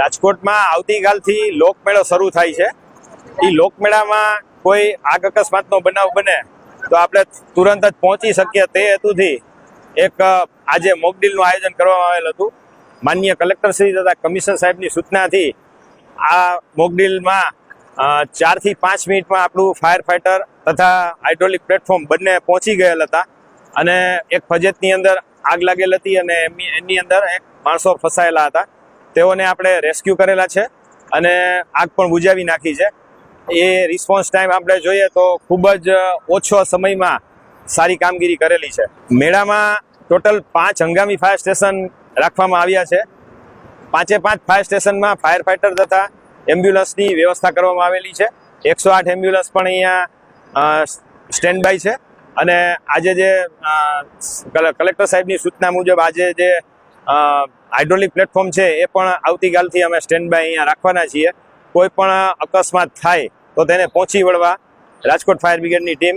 રાજકોટમાં આવતીકાલથી લોકમેળો શરૂ થાય છે. એ લોકમેળામાં કોઈ આગ અકસ્માતનો બનાવ બને તો આપણે તુરંત જ પહોંચી શકીએ તે હેતુથી એક આજે મોકડીલનું આયોજન કરવામાં આવેલ હતું. માન્ય કલેક્ટર શ્રી તથા કમિશનર સાહેબની સૂચનાથી આ મોકડીલમાં ચારથી પાંચ મિનિટમાં આપણું ફાયર ફાઇટર તથા હાઇડ્રોલિક પ્લેટફોર્મ બંને પહોંચી ગયેલ હતા. અને એક ફજેતની અંદર આગ લાગેલ હતી અને એમની, એની અંદર એક માણસો ફસાયેલા હતા. તેઓને આપણે રેસ્ક્યુ કરેલા છે અને આગ પણ બુજાવી નાખી છે. એ રિસ્પોન્સ ટાઈમ આપણે જોઈએ તો ખૂબ જ ઓછો સમયમાં સારી કામગીરી કરેલી છે. મેળામાં ટોટલ પાંચ હંગામી ફાયર સ્ટેશન રાખવામાં આવ્યા છે. પાંચે પાંચ ફાયર સ્ટેશનમાં ફાયર ફાઇટર તથા એમ્બ્યુલન્સની વ્યવસ્થા કરવામાં આવેલી છે. એકસો આઠ એમ્બ્યુલન્સ પણ અહીંયા સ્ટેન્ડ બાય છે. અને આજે જે કલે- કલેક્ટર સાહેબની સૂચના મુજબ આજે જે હાઇડ્રોલિક પ્લેટફોર્મ છે એ પણ આવતીકાલથી અમે સ્ટેન્ડ બાય અહીંયા રાખવાના છીએ. કોઈ પણ અકસ્માત થાય તો તેને પહોંચી વળવા રાજકોટ ફાયર બ્રિગેડની ટીમ